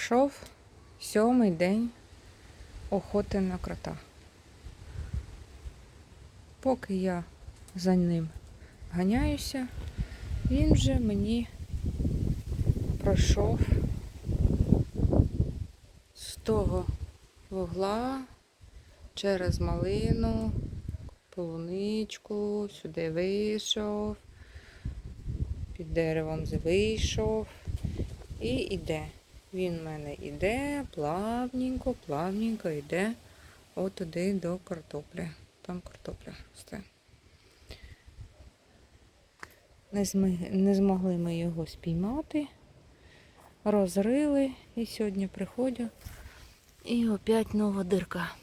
Йшов сьомий день охоти на крота. Поки я за ним ганяюся, він вже мені пройшов з того вугла через малину, полуничку, сюди вийшов, під деревом вийшов і йде. Він в мене йде плавненько, плавненько йде отуди до картоплі. Там картопля росте. Не, зми- не змогли ми його спіймати, розрили і сьогодні приходять. І опять нова дирка.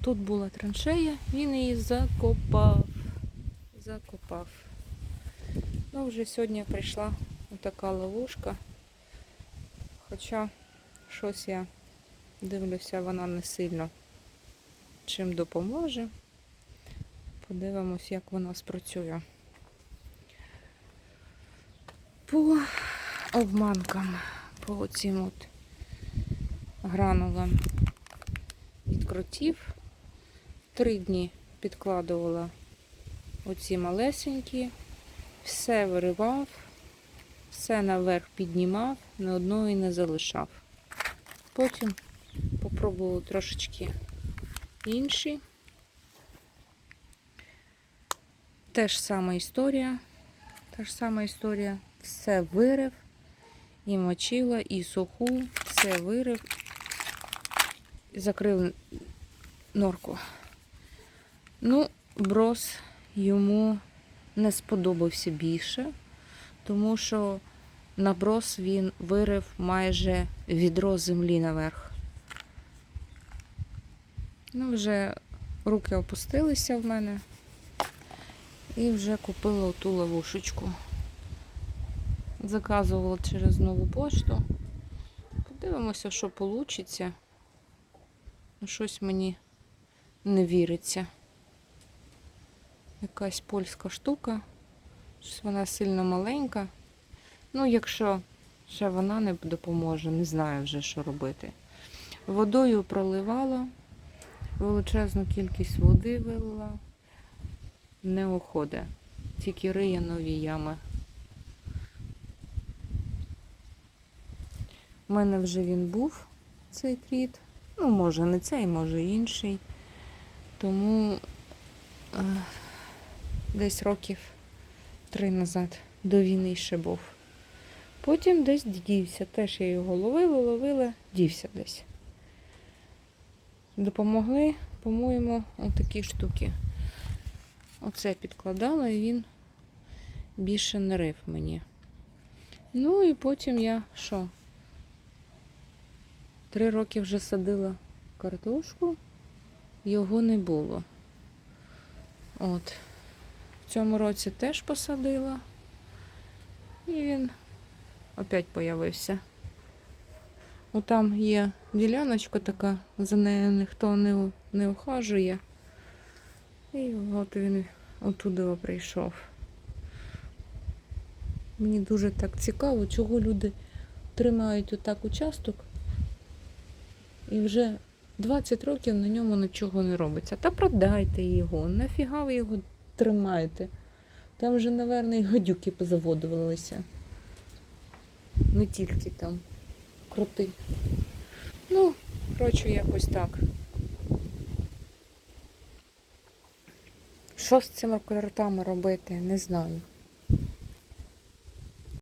Тут була траншея, він її закопав. Закопав. Ну, вже сьогодні прийшла така ловушка. Хоча щось я дивлюся, вона не сильно чим допоможе. Подивимось, як вона спрацює. По обманкам, по цим от гранулам від. Три дні підкладувала оці малесенькі, все виривав, все наверх піднімав, ні одної не залишав. Потім попробував трошечки інші. Те ж сама історія. Та ж сама історія. Все вирив, і мочила, і суху, все вирив, закрив норку. Ну, брос йому не сподобався більше, тому що на брос він вирив майже відро землі наверх. Ну, вже руки опустилися в мене. І вже купила оту ловушечку. Заказувала через нову пошту. Подивимося, що вийде. Щось мені не віриться. Якась польська штука. Щось вона сильно маленька. Ну, якщо ще вона не допоможе, не знаю вже, що робити. Водою проливала, величезну кількість води вилила, не уходить. Тільки риє нові ями. У мене вже він був, цей кріт. Ну, може, не цей, може інший. Тому е, десь років три назад до війни ще був. Потім десь дівся. Теж я його ловила, ловила, дівся десь. Допомогли, по-моєму, отакі штуки. Оце підкладала і він більше не рив мені. Ну і потім я що? Три роки вже садила картошку, його не було. От. В цьому році теж посадила. І він опять появився. Отам є діляночка така, за нею ніхто не, не ухажує. І от він отуди прийшов. Мені дуже так цікаво, чого люди тримають отак участок і вже 20 років на ньому нічого не робиться. Та продайте його, нафіга ви його тримаєте? Там вже, напевно, і гадюки позаводувалися. Не тільки там крути. Ну, коротше, якось так. Що з цими кротами робити, не знаю.